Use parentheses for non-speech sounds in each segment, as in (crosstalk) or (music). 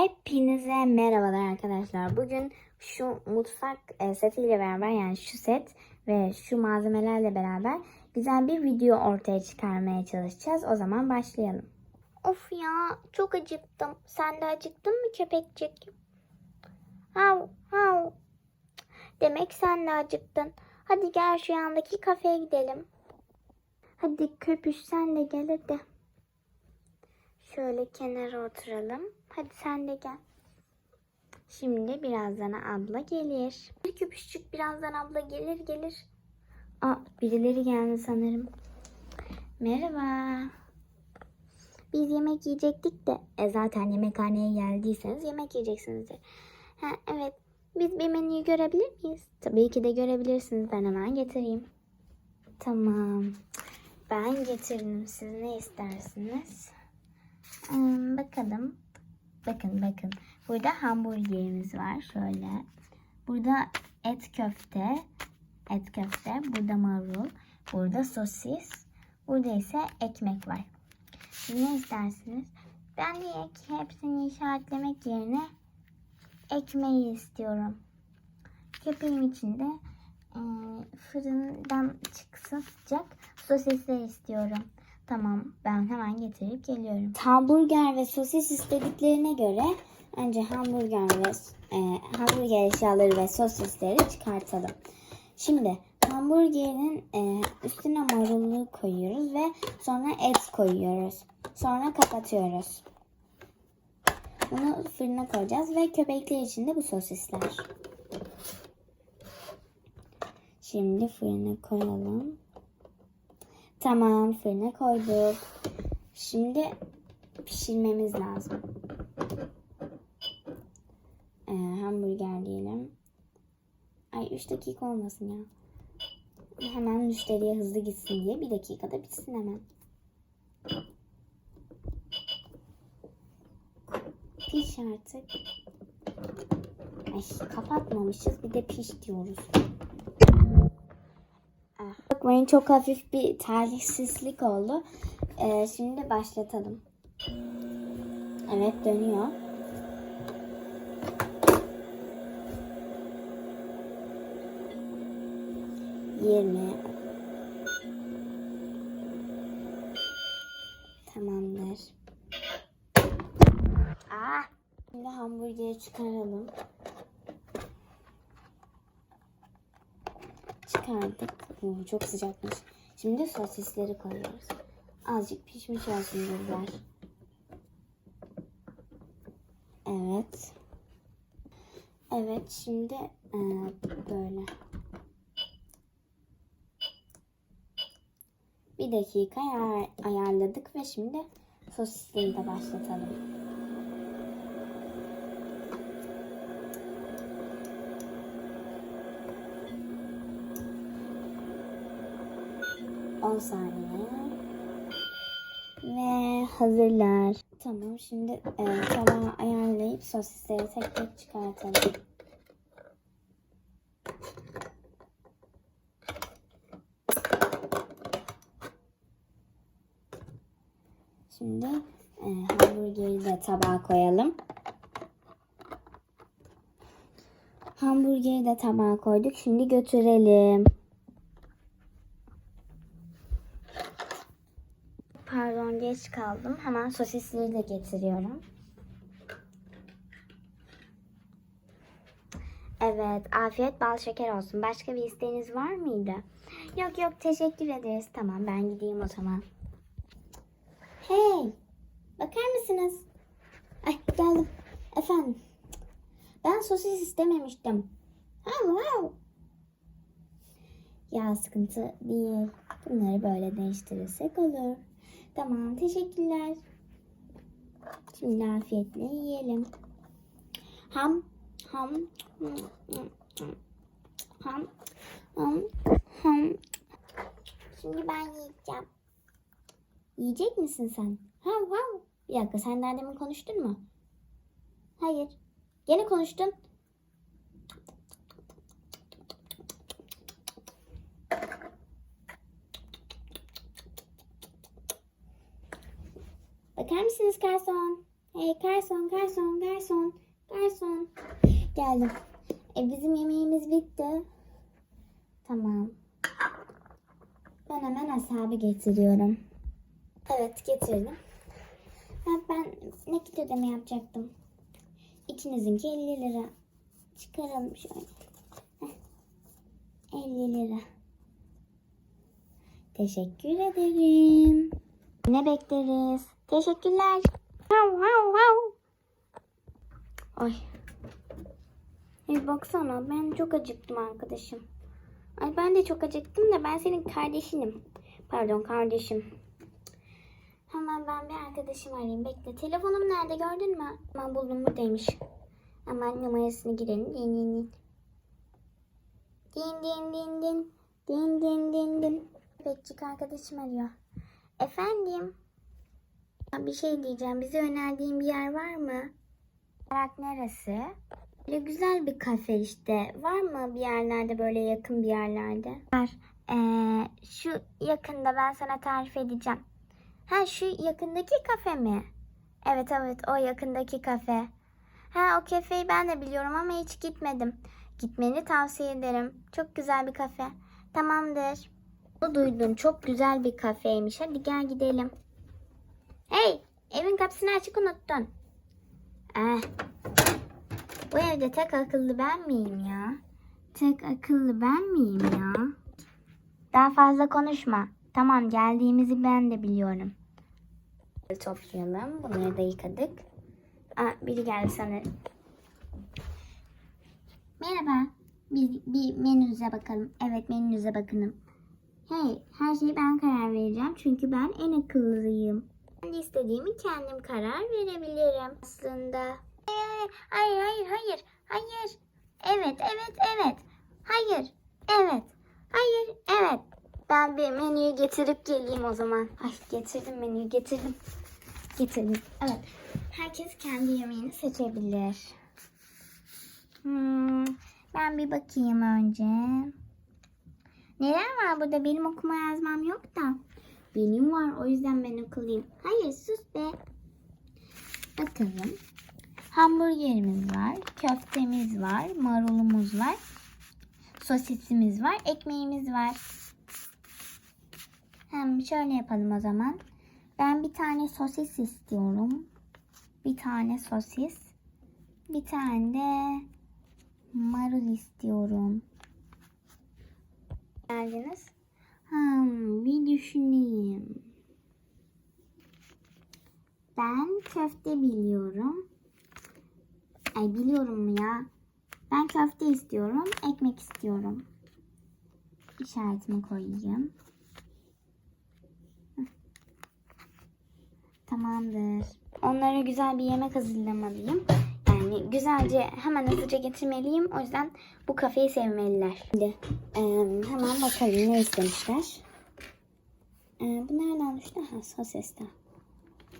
Hepinize merhabalar arkadaşlar. Bugün şu mutfak e, setiyle beraber yani şu set ve şu malzemelerle beraber güzel bir video ortaya çıkarmaya çalışacağız. O zaman başlayalım. Of ya çok acıktım. Sen de acıktın mı köpekçik? Hav hav. Demek sen de acıktın. Hadi gel şu yandaki kafeye gidelim. Hadi köpüş sen de gel hadi. Şöyle kenara oturalım. Hadi sen de gel. Şimdi birazdan abla gelir. Bir köpüşçük birazdan abla gelir gelir. Aa birileri geldi sanırım. Merhaba. Biz yemek yiyecektik de e, zaten yemekhaneye geldiyseniz yemek yiyeceksiniz. Ha, evet. Biz bir menüyü görebilir miyiz? Tabii ki de görebilirsiniz. Ben hemen getireyim. Tamam. Ben getirdim. Siz ne istersiniz? Hmm, bakalım. Bakın bakın. Burada hamburgerimiz var. Şöyle. Burada et köfte. Et köfte. Burada marul. Burada sosis. Burada ise ekmek var. Ne istersiniz? Ben de ek, hepsini işaretlemek yerine ekmeği istiyorum. Köpeğim için de e, fırından çıksın sıcak sosisler istiyorum. Tamam ben hemen getirip geliyorum. Hamburger ve sosis istediklerine göre önce hamburger ve e, hamburger eşyaları ve sosisleri çıkartalım. Şimdi hamburgerin e, üstüne marullu koyuyoruz ve sonra et koyuyoruz. Sonra kapatıyoruz. Bunu fırına koyacağız ve köpekler için de bu sosisler. Şimdi fırına koyalım. Tamam fırına koyduk. Şimdi pişirmemiz lazım. Ee, hamburger diyelim. Ay 3 dakika olmasın ya. Hemen müşteriye hızlı gitsin diye bir dakikada bitsin hemen. Piş artık. Ay kapatmamışız bir de piş diyoruz. Ah. Bakmayın çok hafif bir talihsizlik oldu. Ee, şimdi başlatalım. Evet dönüyor. Yirmi. Tamamdır. Ah. Şimdi hamburgeri çıkaralım. Çıkardık. Oo, çok sıcakmış. Şimdi sosisleri koyuyoruz. Azıcık pişmiş olsun biber. Evet. Evet şimdi e, böyle. Bir dakika ayar, ayarladık ve şimdi sosisleri de başlatalım. Saniye. Ve hazırlar. Tamam şimdi e, tabağı ayarlayıp sosisleri tek tek çıkartalım. Şimdi e, hamburgeri de tabağa koyalım. Hamburgeri de tabağa koyduk. Şimdi götürelim. Pardon geç kaldım. Hemen sosisleri de getiriyorum. Evet, afiyet bal şeker olsun. Başka bir isteğiniz var mıydı? Yok yok, teşekkür ederiz. Tamam, ben gideyim o zaman. Hey, bakar mısınız? Ay, geldim. Efendim, ben sosis istememiştim. Hav hav. Ya sıkıntı değil. Bunları böyle değiştirirsek olur. Tamam, teşekkürler. Şimdi afiyetle yiyelim. Ham, ham, ham, ham, ham. Şimdi ben yiyeceğim. Yiyecek misin sen? Hav hav. Bir dakika sen daha demin konuştun mu? Hayır. Gene konuştun. Mısınız garson? Hey garson, garson, garson, garson. Geldim. E bizim yemeğimiz bitti. Tamam. Ben hemen hesabı getiriyorum. Evet getirdim. Ha, ben nakit ödeme yapacaktım. İkinizinki 50 lira. Çıkaralım şöyle. Heh. 50 lira. Teşekkür ederim. Ne bekleriz? Teşekkürler. Ay. Hey baksana ben çok acıktım arkadaşım. Ay ben de çok acıktım da ben senin kardeşinim. Pardon kardeşim. Hemen ben bir arkadaşım arayayım. Bekle. Telefonum nerede gördün mü? Hemen buldum buradaymış. Hemen numarasını girelim. Din din din. Din din din din. Din din din din. Bekçik arkadaşım arıyor. Efendim? Bir şey diyeceğim. Bize önerdiğin bir yer var mı? Olarak neresi? Böyle güzel bir kafe işte. Var mı bir yerlerde böyle yakın bir yerlerde? Var. Ee, şu yakında ben sana tarif edeceğim. Ha şu yakındaki kafe mi? Evet evet o yakındaki kafe. Ha o kafeyi ben de biliyorum ama hiç gitmedim. Gitmeni tavsiye ederim. Çok güzel bir kafe. Tamamdır. Bu duydun çok güzel bir kafeymiş. Hadi gel gidelim. Hey evin kapısını açık unuttun. Eh. Bu evde tek akıllı ben miyim ya? Tek akıllı ben miyim ya? Daha fazla konuşma. Tamam geldiğimizi ben de biliyorum. Toplayalım. Bunları da yıkadık. Aa, biri geldi sanırım. Merhaba. Bir, bir menünüze bakalım. Evet menünüze bakınım. Hey, her şeyi ben karar vereceğim. Çünkü ben en akıllıyım. Kendi istediğimi kendim karar verebilirim aslında. Hayır, hayır, hayır, hayır. Evet, evet, evet. Hayır, evet, hayır, evet. Ben bir menüyü getirip geleyim o zaman. Ay getirdim menüyü, getirdim. Getirdim. Evet. Herkes kendi yemeğini seçebilir. Hmm, ben bir bakayım önce. Neler var burada? Benim okuma yazmam yok da. Benim var o yüzden ben akıllıyım. Hayır sus be. Bakalım. Hamburgerimiz var, köftemiz var, marulumuz var, sosisimiz var, ekmeğimiz var. Hem şöyle yapalım o zaman. Ben bir tane sosis istiyorum. Bir tane sosis. Bir tane de marul istiyorum. Geldiniz. Düşüneyim. Ben köfte biliyorum. Ay biliyorum mu ya? Ben köfte istiyorum, ekmek istiyorum. İşaretimi koyayım. Tamamdır. Onlara güzel bir yemek hazırlamalıyım. Yani güzelce hemen hızlıca getirmeliyim. O yüzden bu kafeyi sevmeliler. Şimdi hemen bakalım ne istemişler. E, bu nereden düştü? Ha sosisten.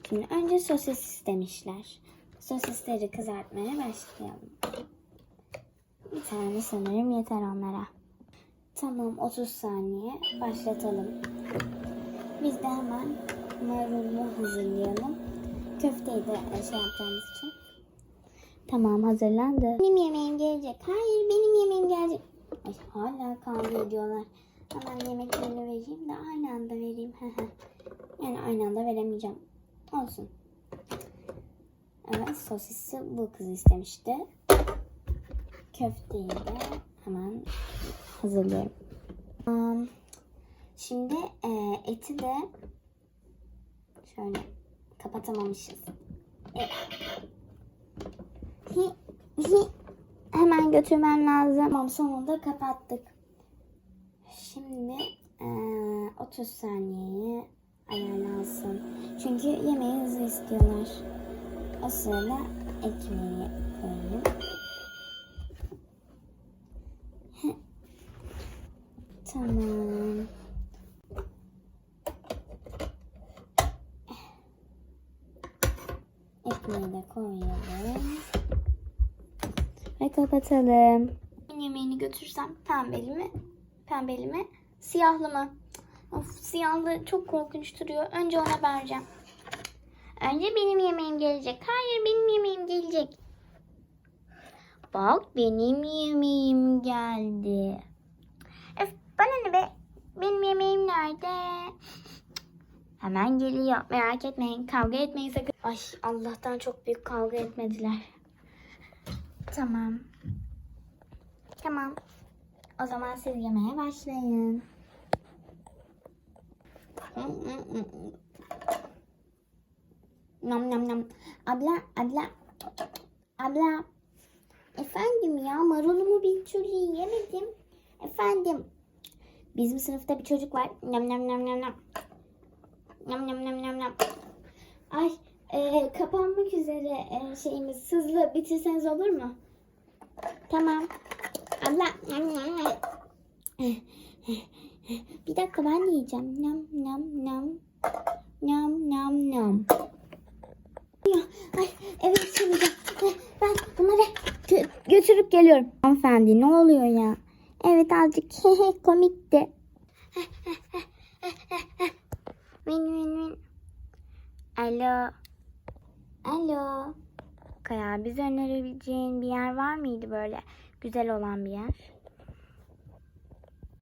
Şimdi önce sosis istemişler. Sosisleri kızartmaya başlayalım. Bir tane sanırım yeter onlara. Tamam 30 saniye başlatalım. Biz de hemen marulunu hazırlayalım. Köfteyi de şey yapacağımız için. Tamam hazırlandı. Benim yemeğim gelecek. Hayır benim yemeğim gelecek. Ay, hala kavga ediyorlar. Hemen yemeklerini vereyim de aynı anda vereyim. yani aynı anda veremeyeceğim. Olsun. Evet sosisi bu kız istemişti. Köfteyi de hemen hazırlıyorum. Um, Şimdi e, eti de şöyle kapatamamışız. E. Hemen götürmem lazım. Tamam sonunda kapattık. Şimdi e, 30 saniyeye ayarlansın. Çünkü yemeği hızlı istiyorlar. O sırada ekmeği koyayım. (laughs) Tamam. Ekmeği de koyalım. Ve kapatalım. Yemeğini götürsem pembeli mi? Pembeli mi? Siyahlı mı? Of siyahlı çok korkunç duruyor. Önce ona vereceğim. Önce benim yemeğim gelecek. Hayır benim yemeğim gelecek. Bak benim yemeğim geldi. Öf bana ne be? Benim yemeğim nerede? Hemen geliyor. Merak etmeyin. Kavga etmeyin sakın. Ay Allah'tan çok büyük kavga etmediler. Tamam. Tamam. O zaman siz yemeye başlayın. Nam nam nam. Abla, abla. Abla. Efendim ya marulumu bir türlü yiyemedim. Efendim. Bizim sınıfta bir çocuk var. Nam nam nam nam nam. Nam nam nam nam nam. Ay e, kapanmak üzere e, şeyimiz. Hızlı bitirseniz olur mu? Tamam. Nam. Bir dakika ben de yiyeceğim. Nam nam nam. Nam nam nam. Ay, söyleyeceğim. Ay, Ben bunları gö- götürüp geliyorum. Hanımefendi ne oluyor ya? Evet azıcık (laughs) komikti. Win win win. Alo. Alo. Kaya bize önerebileceğin bir yer var mıydı böyle güzel olan bir yer?